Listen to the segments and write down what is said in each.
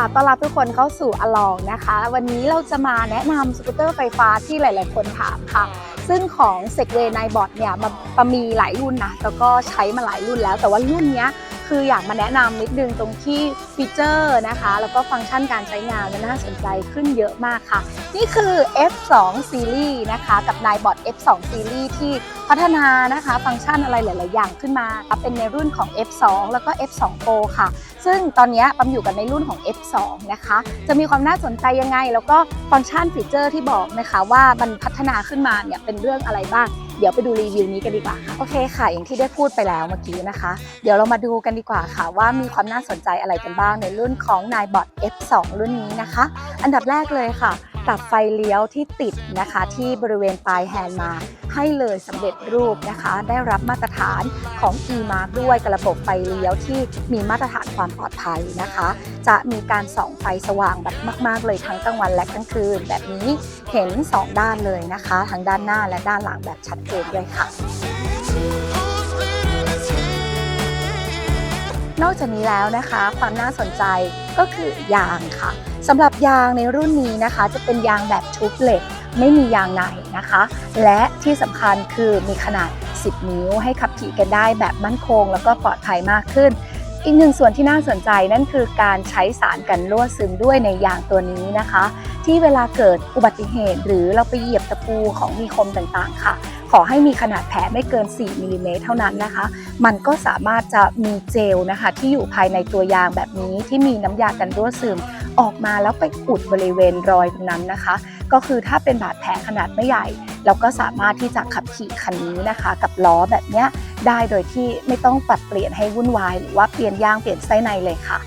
ะต้อนรับทุกคนเข้าสู่อลองนะคะ วันนี้เราจะมาแนะนำสกูตเตอร์ไฟฟ้าที่หลาย ๆ คนถามค่ะ ซึ่งของ s e g w a y n i b o t เนี่ยมันมันมีหลายรุ่นนะ แล้วก็ใช้มาหลายรุ่นแล้ว แต่ว่ารุ่นเนี้ย คืออยากมาแนะนำนิดนึงตรงที่ฟีเจอร์นะคะ แล้วก็ฟังก์ชันการใช้งานมันน่าสนใจขึ้นเยอะมากค่ะ นี่คือ F2 Series นะคะ กับ n i b o t F2 Series ที่พัฒนานะคะ ฟังก์ชันอะไรหลาย ๆ อย่างขึ้นมา เป็นในรุ่นของ F2 แล้วก็ F2 Pro ค่ะ ซึ่งตอนนี้ปั๊มอยู่กันในรุ่นของ F2 นะคะ จะมีความน่าสนใจยังไง แล้วก็ฟังก์ชันฟีเจอร์ที่บอกนะคะว่ามันพัฒนาขึ้นมาเนี่ยเป็นเรื่องอะไรบ้าง เดี๋ยวไปดูรีวิวนี้กันดีกว่าค่ะโอเคค่ะ อย่างที่ได้พูดไปแล้วเมื่อกี้นะคะ เดี๋ยวเรามาดูกันดีกว่าค่ะ ว่ามีความน่าสนใจอะไรกันบ้างในรุ่นของ n i b o t F2 รุ่นนี้นะคะ อันดับแรกเลยค่ะ ตัดไฟเลี้ยวที่ติดนะคะ ที่บริเวณปลายแฮนด์มา ให้เลยสำเร็จรูปนะคะ ได้รับมาตรฐานของ e-mark ด้วยกระบบไฟเลี้ยวที่มีมาตรฐานความปลอดภัยนะคะ จะมีการส่องไฟสว่างแบบมาก ๆ เลยทั้งกลางวันและกลางคืน แบบนี้เห็น 2 ด้านเลยนะคะ ทั้งด้านหน้าและด้านหลังแบบชัดเจนด้วยค่ะนอกจากนี้แล้วนะคะ ความน่าสนใจก็คือยางค่ะ สำหรับยางในรุ่นนี้นะคะ จะเป็นยางแบบชุบเหล็ก ไม่มียางในนะคะ และที่สำคัญคือมีขนาด 10 นิ้ว ให้ขับขี่กันได้แบบมั่นคง แล้วก็ปลอดภัยมากขึ้น อีกหนึ่งส่วนที่น่าสนใจนั่นคือการใช้สารกันรั่วซึมด้วยในยางตัวนี้นะคะ ที่เวลาเกิดอุบัติเหตุ หรือเราไปเหยียบตะปูของมีคมต่างๆ ค่ะขอให้มีขนาดแผลไม่เกิน 4มิลลิเมตรเท่านั้นนะคะ มันก็สามารถจะมีเจลนะคะ ที่อยู่ภายในตัวยางแบบนี้ที่มีน้ำยากันรั่วซึม ออกมาแล้วไปอุดบริเวณรอยตรงนั้นนะคะ ก็คือถ้าเป็นบาดแผลขนาดไม่ใหญ่ เราก็สามารถที่จะขับขี่คันนี้นะคะ กับล้อแบบเนี้ยได้โดยที่ไม่ต้องปรับเปลี่ยนให้วุ่นวาย หรือว่าเปลี่ยนยางเปลี่ยนไส้ในเลยค่ะ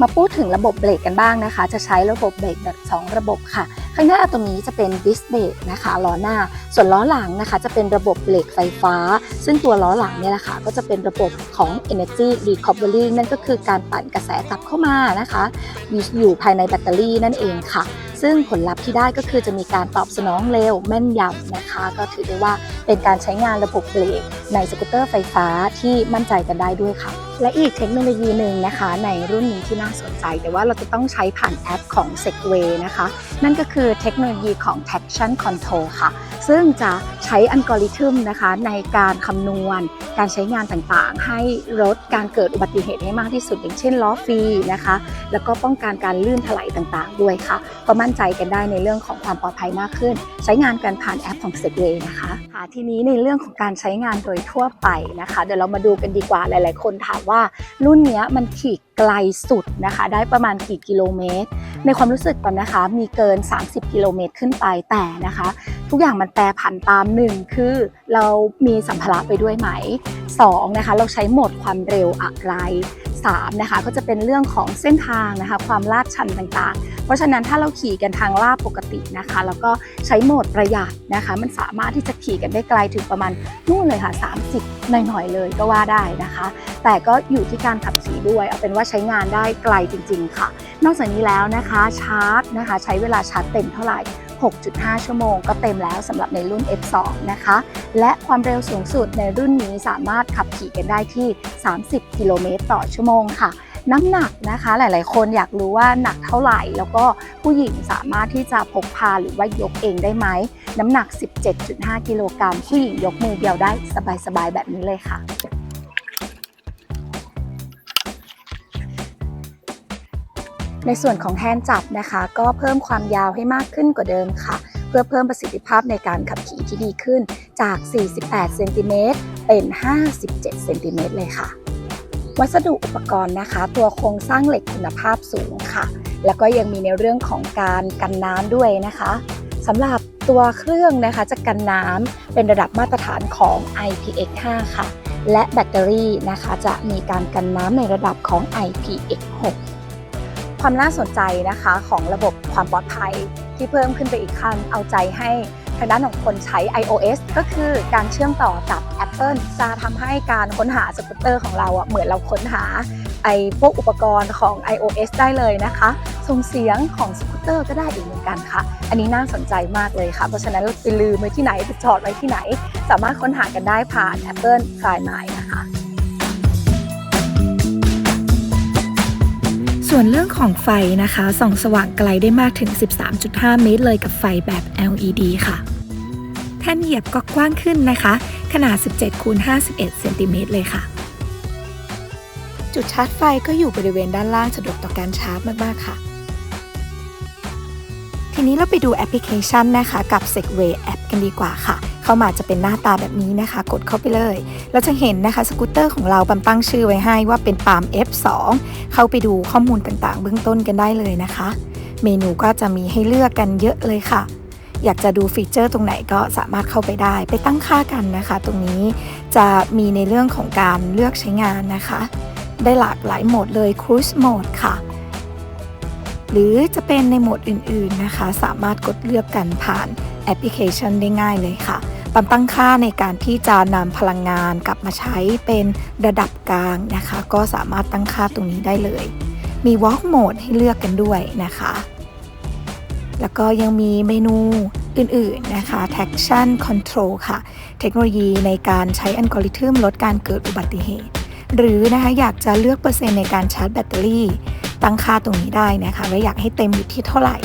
มาพูดถึงระบบเบรกกันบ้างนะคะ จะใช้ระบบเบรกแบบ 2 ระบบค่ะ ข้างหน้าตรงนี้จะเป็นดิสเบรกนะคะล้อหน้า ส่วนล้อหลังนะคะ จะเป็นระบบเบรกไฟฟ้า ซึ่งตัวล้อหลังเนี่ยแหละค่ะก็จะเป็นระบบของ Energy Recovery นั่นก็คือการปั่นกระแสกลับเข้ามานะคะอยู่อยู่ภายในแบตเตอรี่นั่นเองค่ะ ซึ่งผลลัพธ์ที่ได้ก็คือจะมีการตอบสนองเร็วแม่นยำนะคะ ก็ถือได้ว่า เป็นการใช้งานระบบเบรกในสกูตเตอร์ไฟฟ้าที่มั่นใจกันได้ด้วยค่ะ และอีกเทคโนโลยีหนึ่งนะคะ ในรุ่นนี้ที่น่าสนใจ แต่ว่าเราจะต้องใช้ผ่านแอปของ Segway นะคะ นั่นก็คือเทคโนโลยีของ traction control ค่ะ ซึ่งจะใช้อัลกอริทึมนะคะในการคำนวณ การใช้งานต่างๆ ให้ลดการเกิดอุบัติเหตุให้มากที่สุด อย่างเช่นล้อฟรีนะคะ แล้วก็ป้องกันการลื่นถลายต่างๆ ด้วยค่ะ ก็มั่นใจกันได้ในเรื่องของความปลอดภัยมากขึ้น ใช้งานกันผ่านแอปของ Segway นะคะค่ะทีีนี้ในเรื่องของการใช้งานโดยทั่วไปนะคะ เดี๋ยวเรามาดูกันดีกว่าหลาย ๆ คนถามว่ารุ่นนี้มันขี่ไกลสุดนะคะ ได้ประมาณกี่กิโลเมตร ในความรู้สึกก่อนนะคะ มีเกิน 30 กิโลเมตรขึ้นไปแต่นะคะ ทุกอย่างมันแปรผันตามหนึ่งคือเรามีสัมภาระไปด้วยไหม 2 นะคะ เราใช้โหมดความเร็วอะไร 3 นะคะก็จะเป็นเรื่องของเส้นทางนะคะ ความลาดชันต่างๆ เพราะฉะนั้นถ้าเราขี่กันทางลาดปกตินะคะ แล้วก็ใช้โหมดประหยัดนะคะ มันสามารถที่จะขี่กันได้ไกลถึงประมาณนู่นเลยค่ะ 30 หน่อยๆเลยก็ว่าได้นะคะ แต่ก็อยู่ที่การขับขี่ด้วย เอาเป็นว่าใช้งานได้ไกลจริง ๆ ค่ะ นอกจากนี้แล้วนะคะชาร์จนะคะ ใช้เวลาชาร์จเต็มเท่าไหร่6.5 ชั่วโมงก็เต็มแล้วสำหรับในรุ่น F2 นะคะ และความเร็วสูงสุดในรุ่นนี้สามารถขับขี่กันได้ที่ 30 กิโลเมตรต่อชั่วโมงค่ะ น้ำหนักนะคะ หลาย ๆ คนอยากรู้ว่าหนักเท่าไหร่ แล้วก็ผู้หญิงสามารถที่จะพกพาหรือว่ายกเองได้ไหม น้ำหนัก 17.5 กิโลกรัมผู้หญิงยกมือเดียวได้สบาย ๆ แบบนี้เลยค่ะในส่วนของแฮนด์จับนะคะ ก็เพิ่มความยาวให้มากขึ้นกว่าเดิมค่ะ เพื่อเพิ่มประสิทธิภาพในการขับขี่ที่ดีขึ้นจาก 48 เซนติเมตรเป็น 57 เซนติเมตรเลยค่ะ วัสดุอุปกรณ์นะคะ ตัวโครงสร้างเหล็กคุณภาพสูงค่ะ แล้วก็ยังมีในเรื่องของการกันน้ำด้วยนะคะสำหรับตัวเครื่องนะคะจะกันน้ำเป็นระดับมาตรฐานของ IPX5 ค่ะ และแบตเตอรี่นะคะจะมีการกันน้ำในระดับของ IPX6 ความน่าสนใจนะคะของระบบความปลอดภัย ที่เพิ่มขึ้นไปอีกขั้นเอาใจให้ทางด้านของคนใช้ iOS ก็คือการเชื่อมต่อกับ Apple จะทำให้การค้นหาสกูตเตอร์ของเราอะเหมือนเราค้นหาไอพวกอุปกรณ์ของ iOS ได้เลยนะคะส่งเสียงของสกูตเตอร์ก็ได้อีกเหมือนกันค่ะ อันนี้น่าสนใจมากเลยค่ะ เพราะฉะนั้นเราไปลืมไว้ที่ไหนไปจอดไว้ที่ไหน สามารถค้นหากันได้ผ่าน Apple Find My นะคะ ส่วนเรื่องของไฟนะคะส่องสว่างไกลได้มากถึง 13.5 เมตรเลยกับไฟแบบ LED ค่ะ แท่นเหยียบก็กว้างขึ้นนะคะ ขนาด 17คูณ51เซนติเมตรเลยค่ะ จุดชาร์จไฟก็อยู่บริเวณด้านล่างสะดวกต่อการชาร์จมาก ๆ ค่ะ ทีนี้เราไปดูแอปพลิเคชันนะคะกับ Segway App กันดีกว่าค่ะ เข้ามาจะเป็นหน้าตาแบบนี้นะคะ กดเข้าไปเลย เราจะเห็นนะคะสกูตเตอร์ของเราบัมตั้งชื่อไว้ให้ว่าเป็นปาล์ม F2 เข้าไปดูข้อมูลต่างๆ เบื้องต้นกันได้เลยนะคะ เมนูก็จะมีให้เลือกกันเยอะเลยค่ะอยากจะดูฟีเจอร์ตรงไหนก็สามารถเข้าไปได้ ไปตั้งค่ากันนะคะ ตรงนี้จะมีในเรื่องของการเลือกใช้งานนะคะ ได้หลากหลายโหมดเลย Cruise Mode ค่ะ หรือจะเป็นในโหมดอื่นๆนะคะ สามารถกดเลือกกันผ่านแอปพลิเคชันได้ง่ายเลยค่ะ ปั๊มตั้งค่าในการที่จะนำพลังงานกลับมาใช้เป็นระดับกลางนะคะ ก็สามารถตั้งค่าตรงนี้ได้เลย มี Walk Mode ให้เลือกกันด้วยนะคะ แล้วก็ยังมีเมนูอื่นๆนะคะ Traction Control ค่ะ เทคโนโลยีในการใช้อัลกอริทึมลดการเกิดอุบัติเหตุ หรือนะคะอยากจะเลือกเปอร์เซ็นต์ในการชาร์จแบตเตอรี่ ตั้งค่าตรงนี้ได้นะคะว่าอยากให้เต็มอยู่ที่เท่าไหร่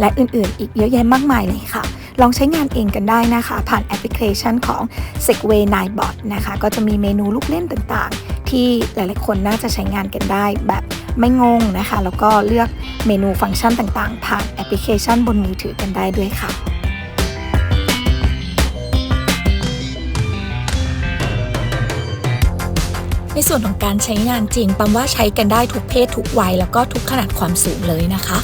และอื่นๆ อีกเยอะแยะมากมายเลยค่ะ ลองใช้งานเองกันได้นะคะ ผ่านแอปพลิเคชันของ Segway n i b o t นะคะ ก็จะมีเมนูลูกเล่นต่างๆ ที่หลายๆคนน่าจะใช้งานกันได้แบบไม่งงนะคะ แล้วก็เลือกเมนูฟังก์ชันต่างๆ ผ่านแอปพลิเคชันบนมือถือกันได้ด้วยค่ะในส่วนของการใช้งานจริงปั๊มว่าใช้กันได้ทุกเพศทุกวัยแล้วก็ทุกขนาดความสูงเลยนะคะ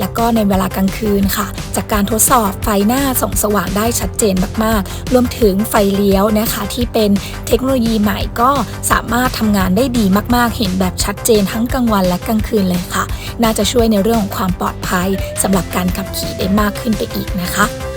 และก็ในเวลากลางคืนค่ะ จากการทดสอบไฟหน้าส่องสว่างได้ชัดเจนมากๆ รวมถึงไฟเลี้ยวนะคะ ที่เป็นเทคโนโลยีใหม่ก็สามารถทำงานได้ดีมากๆ เห็นแบบชัดเจนทั้งกลางวันและกลางคืนเลยค่ะ น่าจะช่วยในเรื่องของความปลอดภัยสำหรับการขับขี่ได้มากขึ้นไปอีกนะคะ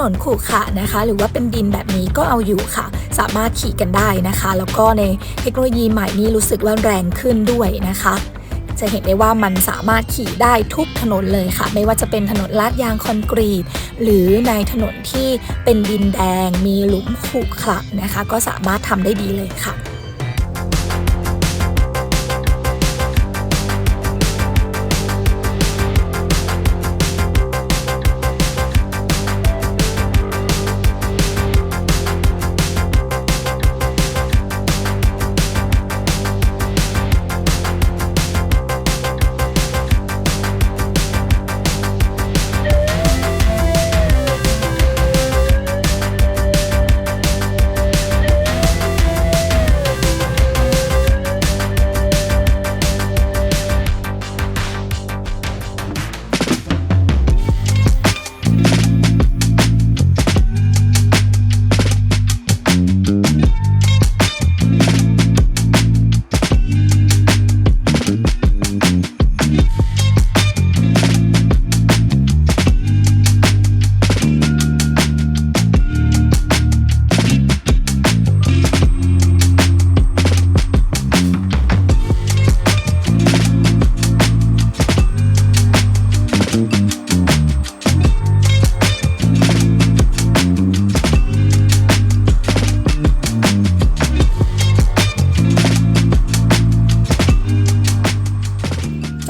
นนขรุขระนะคะ หรือว่าเป็นดินแบบนี้ก็เอาอยู่ค่ะ สามารถขี่กันได้นะคะ แล้วก็ในเทคโนโลยีใหม่นี้รู้สึกว่าแรงขึ้นด้วยนะคะ จะเห็นได้ว่ามันสามารถขี่ได้ทุกถนนเลยค่ะ ไม่ว่าจะเป็นถนนลาดยางคอนกรีต หรือในถนนที่เป็นดินแดง มีหลุมขรุขระนะคะ ก็สามารถทำได้ดีเลยค่ะ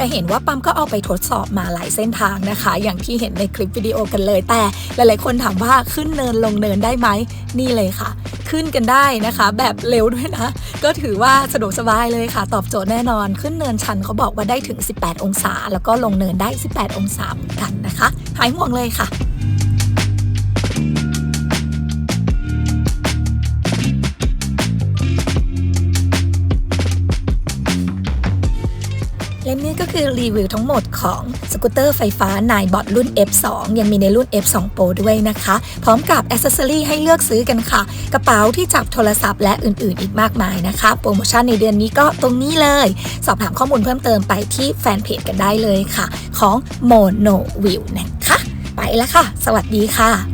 จะเห็นว่าปั๊มก็เอาไปทดสอบมาหลายเส้นทางนะคะ อย่างที่เห็นในคลิปวิดีโอกันเลย แต่หลายๆคนถามว่าขึ้นเนินลงเนินได้ไหมนี่เลยค่ะ ขึ้นกันได้นะคะ แบบเร็วด้วยนะ ก็ถือว่าสะดวกสบายเลยค่ะ ตอบโจทย์แน่นอน ขึ้นเนินชันเขาบอกว่าได้ถึง 18 องศา แล้วก็ลงเนินได้ 18 องศาเหมือนกันนะคะ หายห่วงเลยค่ะ ก็คือรีวิวทั้งหมดของสกูตเตอร์ไฟฟ้านายบอดรุ่น F2 ยังมีในรุ่น F2 Pro ด้วยนะคะ พร้อมกับอ c เซอรีให้เลือกซื้อกันค่ะ กระเป๋าที่จับโทรศัพท์และอื่นๆ อีกมากมายนะคะ โปรโมชั่นในเดือนนี้ก็ตรงนี้เลย สอบถามข้อมูลเพิ่มเติมไปที่แฟนเพจกันได้เลยค่ะ ของ Mono View นะคะ ไปแล้วค่ะ สวัสดีค่ะ